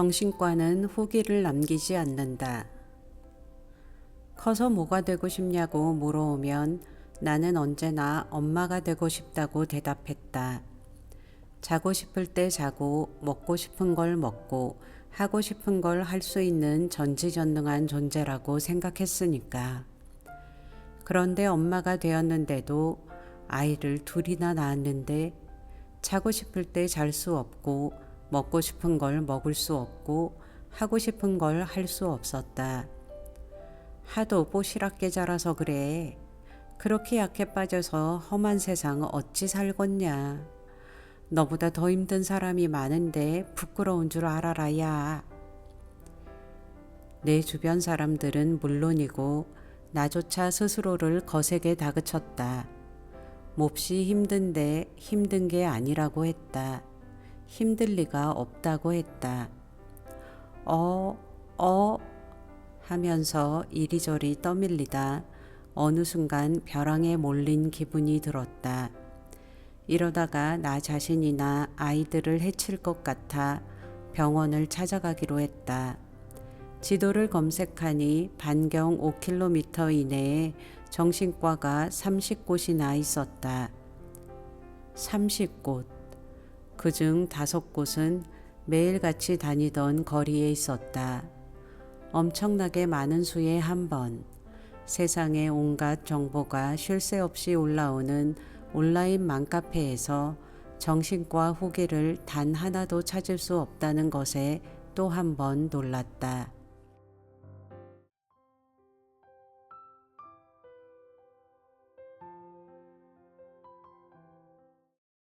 정신과는 후기를 남기지 않는다. 커서 뭐가 되고 싶냐고 물어오면 나는 언제나 엄마가 되고 싶다고 대답했다. 자고 싶을 때 자고 먹고 싶은 걸 먹고 하고 싶은 걸 할 수 있는 전지전능한 존재라고 생각했으니까. 그런데 엄마가 되었는데도 아이를 둘이나 낳았는데 자고 싶을 때 잘 수 없고 먹고 싶은 걸 먹을 수 없고 하고 싶은 걸 할 수 없었다. 하도 뽀시락게 자라서 그래. 그렇게 약해 빠져서 험한 세상 어찌 살겄냐. 너보다 더 힘든 사람이 많은데 부끄러운 줄 알아라, 야. 내 주변 사람들은 물론이고 나조차 스스로를 거세게 다그쳤다. 몹시 힘든데 힘든 게 아니라고 했다. 힘들 리가 없다고 했다. 어, 어 하면서 이리저리 떠밀리다 어느 순간 벼랑에 몰린 기분이 들었다. 이러다가 나 자신이나 아이들을 해칠 것 같아 병원을 찾아가기로 했다. 지도를 검색하니 반경 5km 이내에 정신과가 30곳이나 있었다. 30곳. 그 중 다섯 곳은 매일같이 다니던 거리에 있었다. 엄청나게 많은 수에 한 번. 세상의 온갖 정보가 쉴 새 없이 올라오는 온라인 맘카페에서 정신과 후기를 단 하나도 찾을 수 없다는 것에 또 한 번 놀랐다.